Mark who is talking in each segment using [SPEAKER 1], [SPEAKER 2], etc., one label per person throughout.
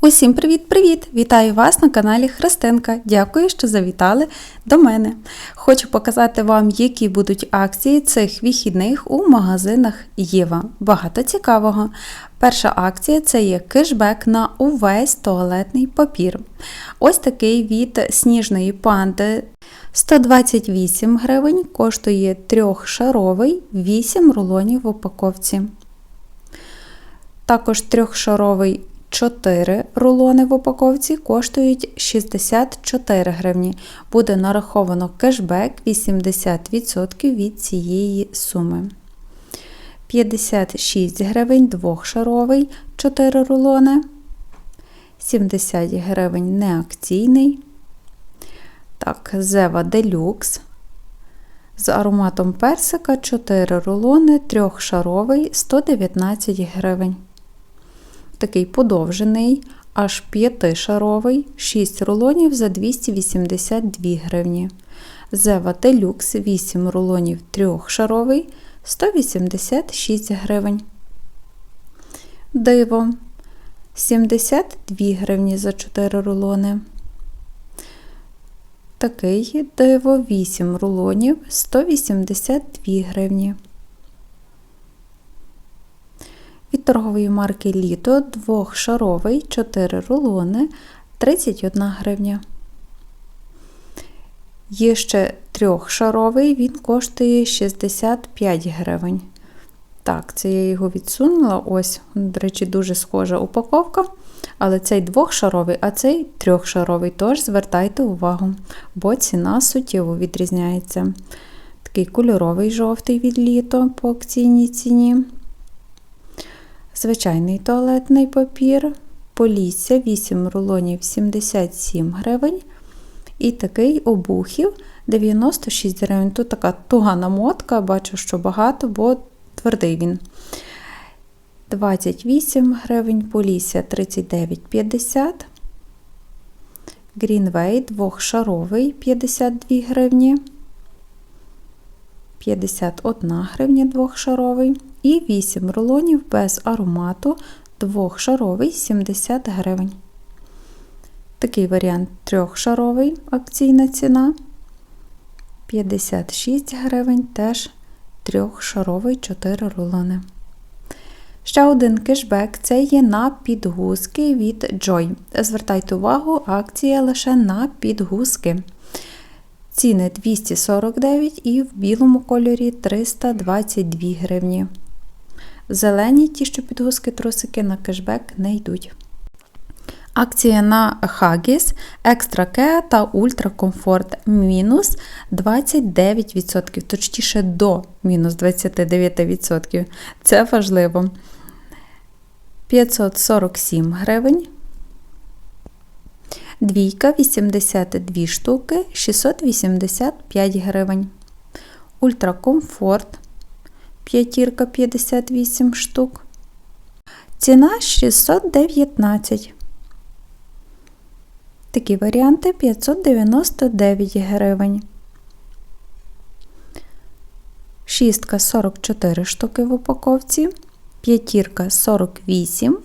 [SPEAKER 1] Усім привіт-привіт! Вітаю вас на каналі Христинка. Дякую, що завітали до мене. Хочу показати вам, які будуть акції цих вихідних у магазинах Єва. Багато цікавого. Перша акція це є кешбек на увесь туалетний папір. Ось такий від сніжної панди 128 гривень, коштує трьохшаровий 8 рулонів в упаковці. Також трьохшаровий 4 рулони в упаковці коштують 64 гривні. Буде нараховано кешбек 80% від цієї суми. 56 гривень двохшаровий 4 рулони. 70 гривень неакційний. Так, Зева Делюкс. З ароматом персика 4 рулони, трьохшаровий 119 гривень такий подовжений, аж п'ятишаровий, 6 рулонів за 282 гривні. Зева Делюкс 8 рулонів трьохшаровий 186 гривень. Диво 72 гривні за 4 рулони. Такий диво 8 рулонів 182 гривні. Від торгової марки Літо двохшаровий 4 рулони 31 гривня. Є ще трьохшаровий, він коштує 65 гривень. Так, це я його відсунула. Ось, до речі, дуже схожа упаковка. Але цей двохшаровий, а цей трьохшаровий, тож звертайте увагу, бо ціна суттєво відрізняється. Такий кольоровий жовтий від літо по акційній ціні звичайний туалетний папір, полісся 8 рулонів 77 гривень. І такий обухів 96 гривень. Тут така туга намотка, бачу, що багато, бо твердий він. 28 гривень, полісся 39,50. Greenway двохшаровий 52 гривні. 51 гривня двохшаровий. І 8 рулонів без аромату двохшаровий 70 гривень. Такий варіант трьохшаровий акційна ціна 56 гривень, теж трьохшаровий 4 рулони. Ще один кешбек це є на підгузки від Joy. Звертайте увагу, акція лише на підгузки. Ціни 249 і в білому кольорі 322 гривні. Зелені ті, що підгузки трусики на кешбек не йдуть. Акція на Haggis, Extra Care та Ultra Comfort мінус 29%, точніше до мінус 29%. Це важливо. 547 гривень. Двійка 82 штуки 685 гривень. Ультракомфорт п'ятірка 58 штук. Ціна 619. Такі варіанти 599 гривень. Шістка 44 штуки в упаковці, п'ятірка 48.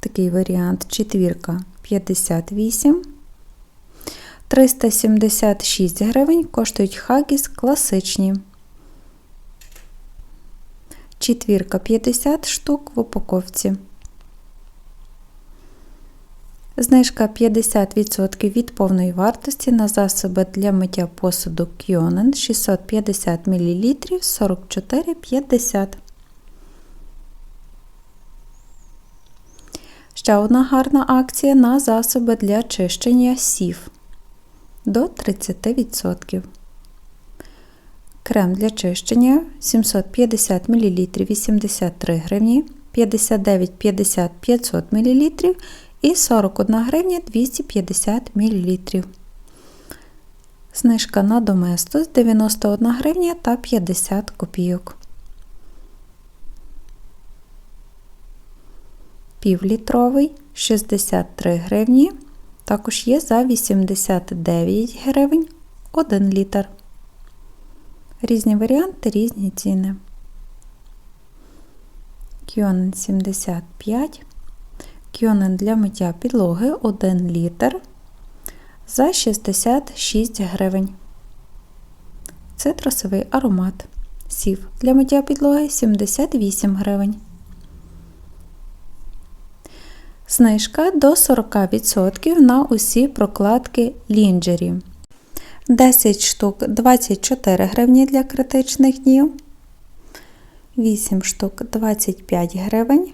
[SPEAKER 1] Такий варіант четвірка 58. 376 гривень коштують хагіс класичні. Четвірка 50 штук в упаковці. Знижка 50% від повної вартості на засоби для миття посуду Кьонен 650 мл 44,50. Ще одна гарна акція на засоби для чищення сів до 30%. Крем для чищення 750 мл 83 гривні, 59,50 500 мл і 41 гривня 250 мл. Знижка на Доместос 91 гривня та 50 копійок. Півлітровий 63 гривні. Також є за 89 гривень 1 літр. Різні варіанти, різні ціни. Кьонен 75, Кьонен для миття підлоги 1 літр за 66 гривень. Цитрусовий аромат. Сів для миття підлоги 78 гривень. Знижка до 40% на усі прокладки лінджері. 10 штук 24 гривні для критичних днів. 8 штук 25 гривень.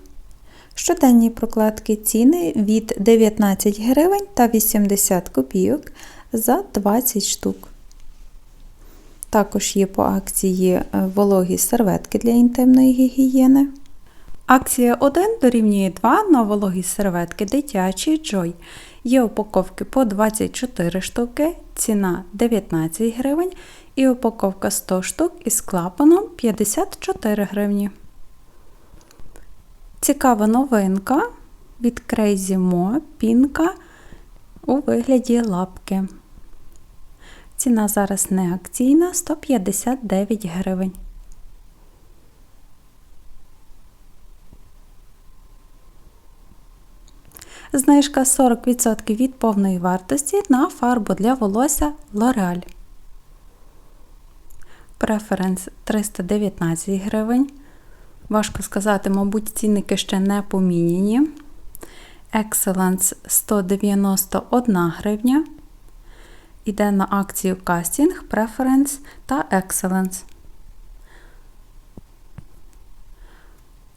[SPEAKER 1] Щоденні прокладки ціни від 19 гривень та 80 копійок за 20 штук. Також є по акції е, вологі серветки для інтимної гігієни. Акція 1 дорівнює 2 на вологі серветки дитячі Joy. Є упаковки по 24 штуки, ціна 19 гривень і упаковка 100 штук із клапаном 54 гривні. Цікава новинка від Crazy Mo пінка у вигляді лапки. Ціна зараз не акційна 159 гривень. Знижка 40% від повної вартості на фарбу для волосся L'Oreal. Преференс 319 гривень. Важко сказати, мабуть, цінники ще не поміняні. Excellence 191 гривня. Іде на акцію Casting, Preference та Excellence.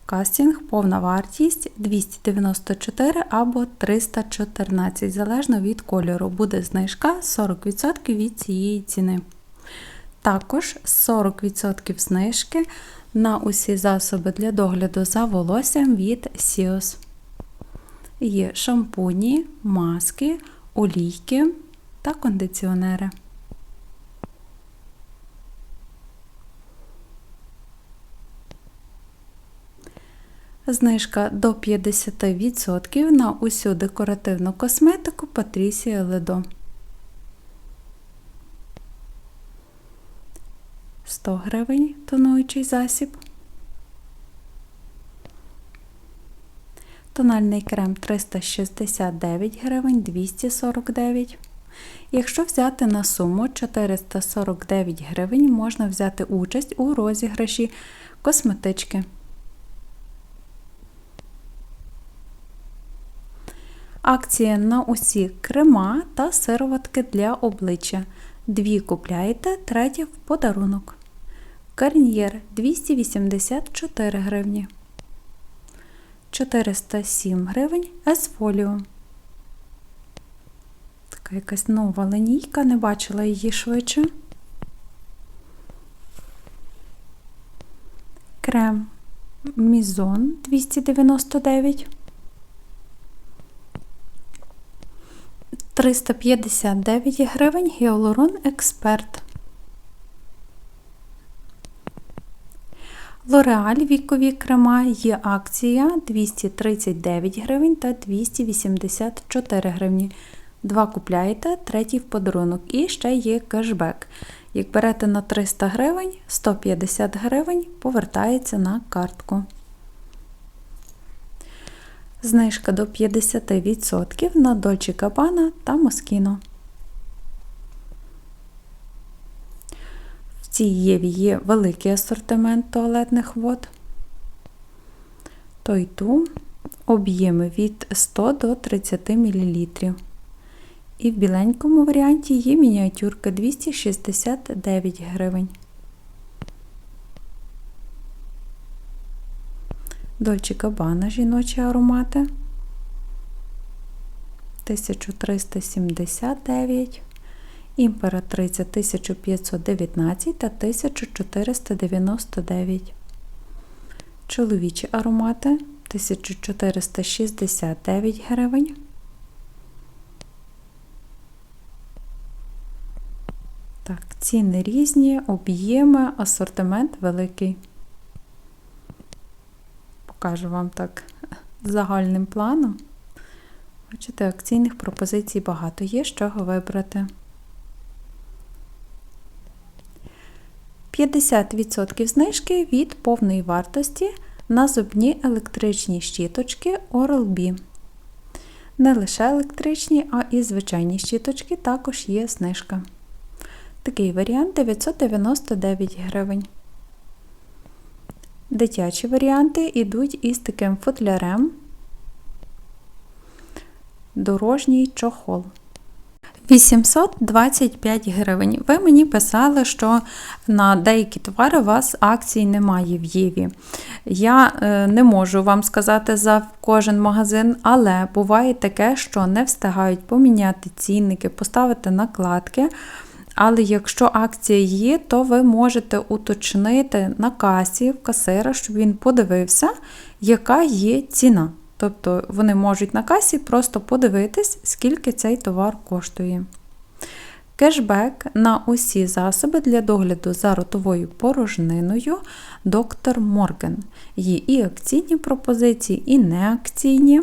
[SPEAKER 1] Кастінг повна вартість 294 або 314, залежно від кольору. Буде знижка 40% від цієї ціни. Також 40% знижки на усі засоби для догляду за волоссям від Сіос. Є шампуні, маски, олійки та кондиціонери. Знижка до 50% на усю декоративну косметику Патрісія Ледо. 100 гривень тонуючий засіб. Тональний крем 369 гривень 249. Якщо взяти на суму 449 гривень, можна взяти участь у розіграші косметички. Акція на усі крема та сироватки для обличчя. Дві купляєте, третя в подарунок. Гарнір 284 гривні. 407 гривень Есфоліо. Така якась нова линійка, не бачила її швидше. Крем Мізон 299. 359 гривень Гіалурон Експерт. Лореаль вікові крема є акція 239 гривень та 284 гривні. Два купляєте, третій в подарунок. І ще є кешбек. Як берете на 300 гривень, 150 гривень повертається на картку. Знижка до 50% на Dolce Gabbana та Moschino. В цій Єві є великий асортимент туалетних вод. Той ту об'єми від 100 до 30 мл. І в біленькому варіанті є мініатюрка 269 гривень. Дольче Габана жіночі аромати 1379, імператриця 1519 та 1499. Чоловічі аромати 1469 гривень. Так, ціни різні, об'єми, асортимент великий покажу вам так загальним планом. Бачите, акційних пропозицій багато є, з чого вибрати. 50% знижки від повної вартості на зубні електричні щіточки Oral-B. Не лише електричні, а і звичайні щіточки також є знижка. Такий варіант 999 гривень. Дитячі варіанти йдуть із таким футлярем. Дорожній чохол. 825 гривень. Ви мені писали, що на деякі товари у вас акцій немає в Єві. Я е, не можу вам сказати за кожен магазин, але буває таке, що не встигають поміняти цінники, поставити накладки. Але якщо акція є, то ви можете уточнити на касі в касира, щоб він подивився, яка є ціна. Тобто вони можуть на касі просто подивитись, скільки цей товар коштує. Кешбек на усі засоби для догляду за ротовою порожниною доктор Морген. Є і акційні пропозиції, і неакційні.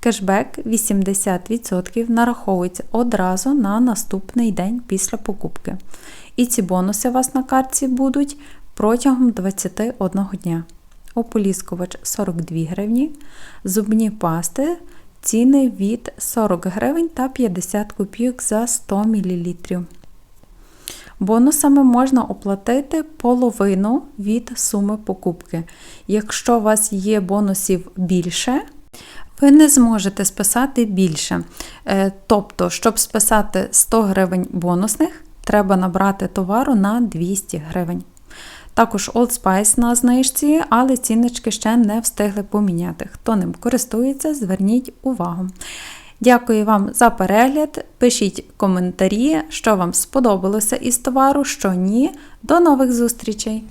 [SPEAKER 1] Кешбек 80% нараховується одразу на наступний день після покупки. І ці бонуси у вас на картці будуть протягом 21 дня. Ополіскувач 42 гривні, зубні пасти ціни від 40 гривень та 50 копійок за 100 мл. Бонусами можна оплатити половину від суми покупки. Якщо у вас є бонусів більше, ви не зможете списати більше. Е, Тобто, щоб списати 100 гривень бонусних, треба набрати товару на 200 гривень. Також Old Spice на знижці, але ціночки ще не встигли поміняти. Хто ним користується, зверніть увагу. Дякую вам за перегляд. Пишіть коментарі, що вам сподобалося із товару, що ні. До нових зустрічей!